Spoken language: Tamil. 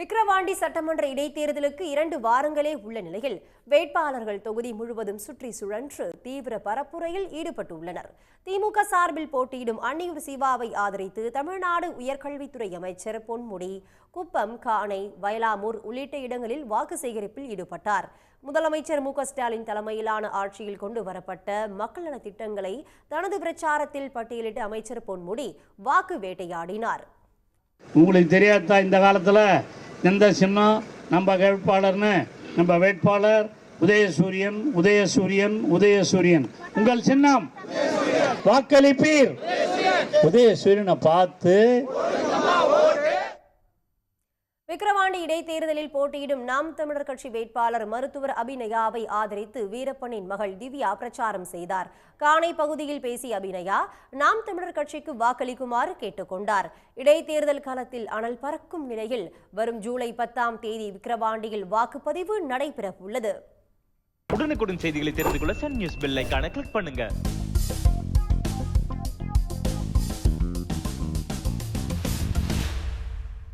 விக்கிரவாண்டி சட்டமன்ற இடைத்தேர்தலுக்கு இரண்டு வாரங்களே உள்ள நிலையில் வேட்பாளர்கள் தொகுதி முழுவதும் சுற்றி சுழன்று தீவிர பரப்புரையில் ஈடுபட்டுள்ளனர். திமுக சார்பில் போட்டியிடும் அன்னியூர் சிவாவை ஆதரித்து தமிழ்நாடு உயர்கல்வித்துறை அமைச்சர் பொன்முடி குப்பம் காணை வயலாமூர் உள்ளிட்ட இடங்களில் வாக்கு சேகரிப்பில் ஈடுபட்டார். முதலமைச்சர் மு ஸ்டாலின் தலைமையிலான ஆட்சியில் கொண்டு வரப்பட்ட மக்கள் நல திட்டங்களை தனது பிரச்சாரத்தில் பட்டியலிட்டு அமைச்சர் பொன்முடி வாக்கு வேட்டையாடினார். உங்களுக்கு தெரியாதா இந்த காலத்தில்? எந்த சின்னம் நம்ம வேட்பாளர்னு நம்ம வேட்பாளர் உதயசூரியன் உதயசூரியன் உதயசூரியன். உங்கள் சின்னம்? வாக்களிப்பீர். உதயசூரியனை பார்த்து விக்கிரவாண்டி இடைத்தேர்தலில் போட்டியிடும் நாம் தமிழர் கட்சி வேட்பாளர் மருத்துவர் அபிநயாவை ஆதரித்து வீரப்பனின் மகள் திவ்யா பிரச்சாரம் செய்தார். காணை பகுதியில் பேசிய அபிநயா நாம் தமிழர் கட்சிக்கு வாக்களிக்குமாறு கேட்டுக்கொண்டார். இடைத்தேர்தல் காலத்தில் அனல் பறக்கும் நிலையில் வரும் ஜூலை பத்தாம் தேதி விக்கிரவாண்டியில் வாக்குப்பதிவு நடைபெறவுள்ளது. உடனுக்குடன் செய்திகளை தெரிந்து கொள்ள சன் நியூஸ் பெல் கிளிக் பண்ணுங்க.